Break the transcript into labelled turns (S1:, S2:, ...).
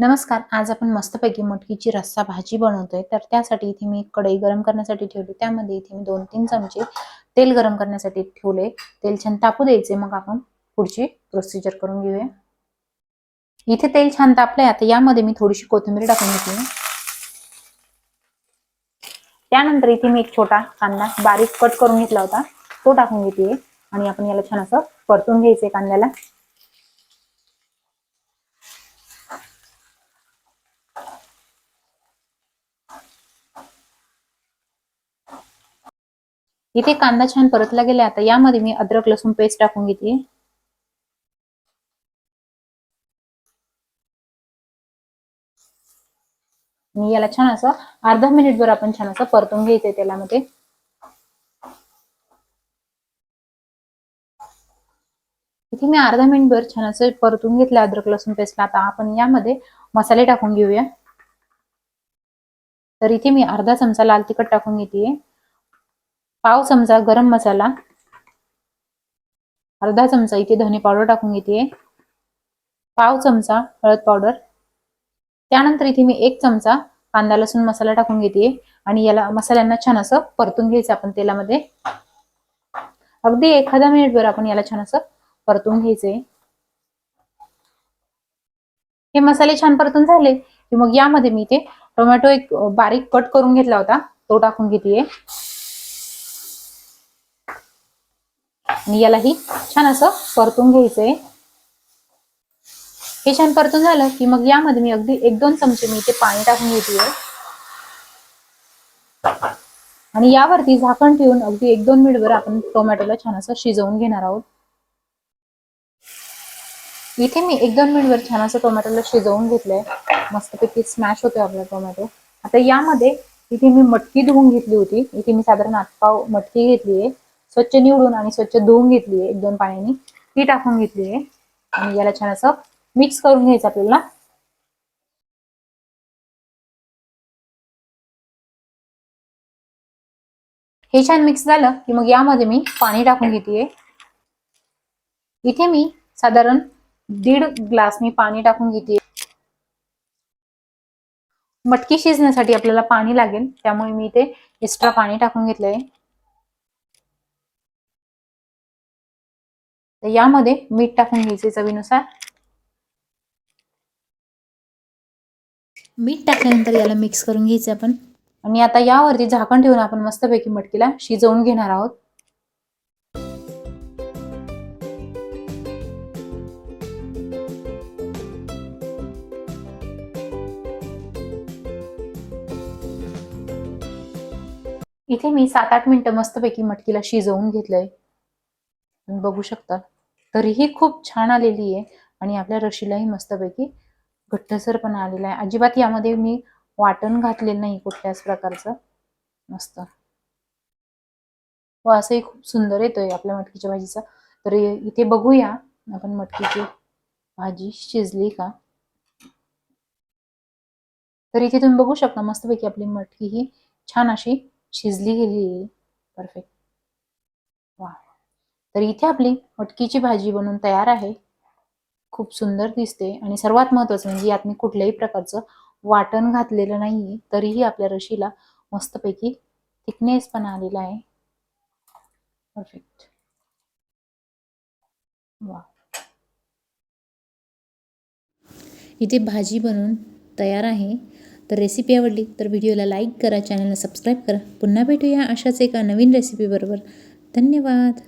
S1: नमस्कार आज आपण मस्तपैकी मटकीची रस्सा भाजी बनवतोय. तर त्यासाठी इथे मी कढई गरम करण्यासाठी ठेवली. त्यामध्ये इथे मी दोन तीन चमचे तेल गरम करण्यासाठी ठेवले. तेल छान तापू द्यायचे. मग आपण पुढची प्रोसिजर करून घेऊया. इथे तेल छान तापलंय. आता यामध्ये मी थोडीशी कोथिंबीर टाकून घेतली त्यानंतर इथे मी एक छोटा कांदा बारीक कट करून घेतला होता. तो टाकून घेते आणि आपण याला छान असं परतून घ्यायचंय कांद्याला. इथे कांदा छान परतला गेला आता यामध्ये मी अद्रक लसूण पेस्ट टाकून घेते. मी याला छान असं अर्धा मिनिटभर आपण छान असं परतून घ्यायचंय तेलामध्ये इथे मी अर्धा मिनिटभर छान असं परतून घेतलं अद्रक लसूण पेस्टला आता आपण यामध्ये मसाले टाकून घेऊया. तर इथे मी अर्धा चमचा लाल तिखट टाकून घेते पाव चमचा गरम मसाला. अर्धा चमचा इथे धने पावडर टाकून घेते पाव चमचा हळद पावडर. त्यानंतर इथे मी एक चमचा कांदा लसूण मसाला टाकून घेते आणि याला मसाल्यांना छान असं परतून घ्यायचं आपण तेलामध्ये. अगदी एखादा मिनिटभर आपण याला छान असं परतून घ्यायचंय. हे मसाले छान परतून झाले की मग यामध्ये मी ते टोमॅटो एक बारीक कट करून घेतला होता. तो टाकून घेते आणि यालाही छान असं परतून घ्यायचंय. हे छान परतून झालं की मग यामध्ये मी अगदी एक दोन चमचे मी इथे पाणी टाकून घेते आणि यावरती झाकण ठेवून अगदी एक दोन मिनिटभर आपण टोमॅटोला छान असं शिजवून घेणार आहोत. इथे मी एक दोन मिनिटभर छान असं टोमॅटोला शिजवून घेतलंय. मस्तपैकी स्मॅश होतोय आपला टोमॅटो. आता यामध्ये इथे मी मटकी धुवून घेतली होती. इथे मी साधारण आठ पाव मटकी घेतली आहे. स्वच्छ निवडून आणि स्वच्छ धुवून घेतली आहे एक दोन पाण्याने. ती टाकून घेतली आहे. आणि याला छान असं मिक्स करून घ्यायचं आपल्याला. हे छान मिक्स झालं की मग यामध्ये मी पाणी टाकून घेते इथे मी साधारण दीड ग्लास मी पाणी टाकून घेते मटकी शिजण्यासाठी आपल्याला पाणी लागेल त्यामुळे मी इथे एक्स्ट्रा पाणी टाकून घेतलंय. तर यामध्ये मीठ टाकून घ्यायचे चवीनुसार. मीठ टाकल्यानंतर याला मिक्स करून घ्यायचं आपण. आणि आता यावरती झाकण ठेवून आपण मस्तपैकी मटकीला शिजवून घेणार आहोत. इथे मी सात आठ मिनिटं मस्तपैकी मटकीला शिजवून घेतलंय. बघू शकता. तरीही खूप छान आलेली आहे आणि आपल्या रशीलाही मस्तपैकी घट्टसरपणा आलेला आहे. अजिबात यामध्ये मी वाटण घातलेलं नाही कुठल्याच प्रकारचं. मस्त. व असंही खूप सुंदर येतोय आपल्या मटकीच्या भाजीचा. तर इथे बघूया आपण मटकीची भाजी शिजली का? तर इथे तुम्ही बघू शकता मस्तपैकी आपली मटकी ही छान अशी शिजली गेली परफेक्ट. तर इथे आपली मटकीची भाजी बनवून तयार आहे. खूप सुंदर दिसते आणि सर्वात महत्वाचं म्हणजे यात मी कुठल्याही प्रकारचं वाटण घातलेलं नाहीये तरीही आपल्या रशीला मस्तपैकी थिकनेस पण आलेला आहे. परफेक्ट वा
S2: इथे भाजी बनवून तयार आहे. तर रेसिपी आवडली तर व्हिडिओला लाईक करा चॅनलला सबस्क्राईब करा. पुन्हा भेटूया अशाच एका नवीन रेसिपीबरोबर धन्यवाद.